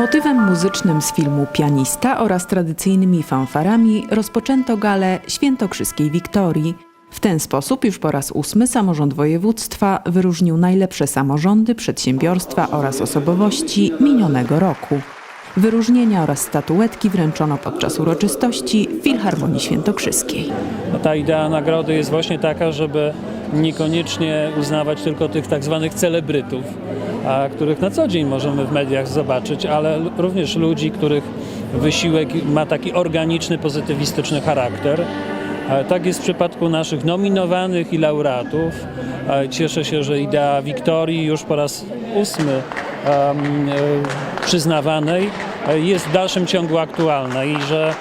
Motywem muzycznym z filmu Pianista oraz tradycyjnymi fanfarami rozpoczęto galę Świętokrzyskiej Wiktorii. W ten sposób już po raz ósmy samorząd województwa wyróżnił najlepsze samorządy, przedsiębiorstwa oraz osobowości minionego roku. Wyróżnienia oraz statuetki wręczono podczas uroczystości w Filharmonii Świętokrzyskiej. No, ta idea nagrody jest właśnie taka, żeby niekoniecznie uznawać tylko tych tak zwanych celebrytów, a których na co dzień możemy w mediach zobaczyć, ale również ludzi, których wysiłek ma taki organiczny, pozytywistyczny charakter. E, Tak jest w przypadku naszych nominowanych i laureatów. E, Cieszę się, że idea Wiktorii już po raz ósmy em, e, przyznawanej e, jest w dalszym ciągu aktualna i że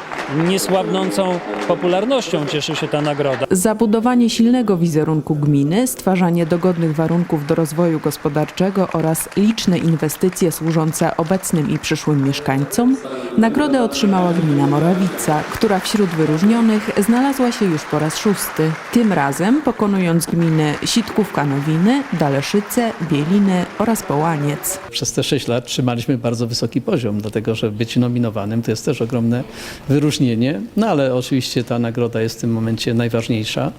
niesłabnącą popularnością cieszy się ta nagroda. Zabudowanie silnego wizerunku gminy, stwarzanie dogodnych warunków do rozwoju gospodarczego oraz liczne inwestycje służące obecnym i przyszłym mieszkańcom, nagrodę otrzymała gmina Morawica, która wśród wyróżnionych znalazła się już po raz szósty. Tym razem pokonując gminy Sitkówka-Nowiny, Daleszyce, Bieliny oraz Połaniec. Przez te 6 lat trzymaliśmy bardzo wysoki poziom, dlatego że być nominowanym to jest też ogromne wyróżnienie, no ale oczywiście ta nagroda jest w tym momencie najważniejsza.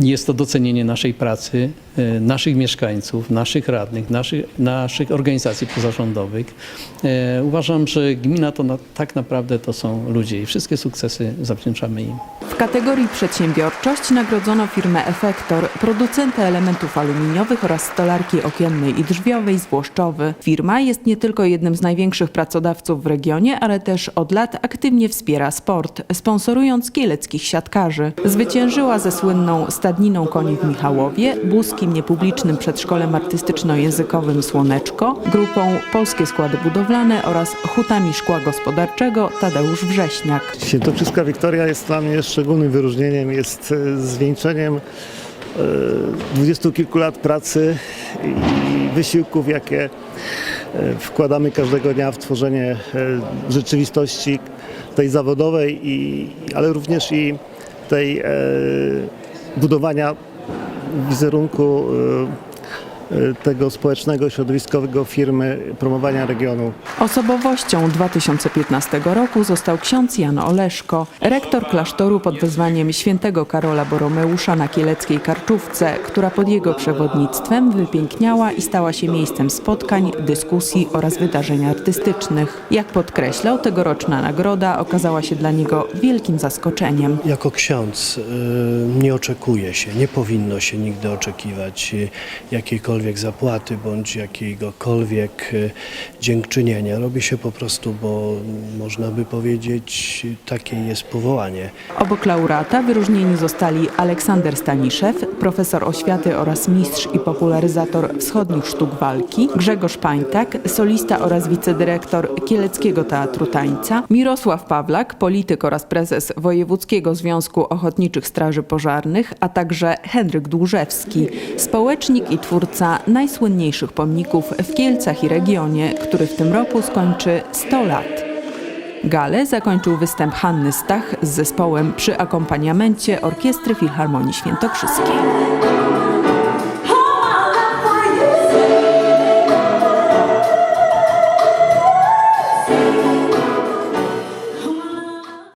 Jest to docenienie naszej pracy, e, naszych mieszkańców, naszych radnych, naszych, naszych organizacji pozarządowych. E, Uważam, że gmina to na, tak naprawdę to są ludzie i wszystkie sukcesy zawdzięczamy im. W kategorii przedsiębiorczość nagrodzono firmę Efektor, producenta elementów aluminiowych oraz stolarki okiennej i drzwiowej z Włoszczowy. Firma jest nie tylko jednym z największych pracodawców w regionie, ale też od lat aktywnie wspiera sport, sponsorując kieleckich siatkarzy. Zwyciężyła ze słynną stadniną koni w Michałowie, buskim niepublicznym przedszkolem artystyczno-językowym Słoneczko, grupą Polskie Składy Budowlane oraz hutami szkła gospodarczego Tadeusz Wrześniak. Świętokrzyska Wiktoria jest dla mnie szczególnym wyróżnieniem, jest e, zwieńczeniem e, dwudziestu kilku lat pracy i wysiłków, jakie e, wkładamy każdego dnia w tworzenie rzeczywistości tej zawodowej, i, ale również i tej budowania wizerunku e, tego społecznego, środowiskowego firmy, promowania regionu. Osobowością 2015 roku został ksiądz Jan Oleszko, rektor klasztoru pod wezwaniem świętego Karola Boromeusza na Kieleckiej Karczówce, która pod jego przewodnictwem wypiękniała i stała się miejscem spotkań, dyskusji oraz wydarzeń artystycznych. Jak podkreślał, tegoroczna nagroda okazała się dla niego wielkim zaskoczeniem. Jako ksiądz y, nie oczekuje się, nie powinno się nigdy oczekiwać y, jakiejkolwiek zapłaty bądź jakiegokolwiek y, dziękczynienia. Robi się po prostu, bo można by powiedzieć, takie jest powołanie. Obok laureata wyróżnieni zostali Aleksander Staniszew, profesor oświaty oraz mistrz i popularyzator wschodnich sztuk walki, Grzegorz Pańtak, solista oraz wicedyrektor Kieleckiego Teatru Tańca, Mirosław Pawlak, polityk oraz prezes Wojewódzkiego Związku Ochotniczych Straży Pożarnych, a także Henryk Dłużewski, społecznik i twórca najsłynniejszych pomników w Kielcach i regionie, który w tym roku skończy 100 lat. Galę zakończył występ Hanny Stach z zespołem przy akompaniamencie Orkiestry Filharmonii Świętokrzyskiej.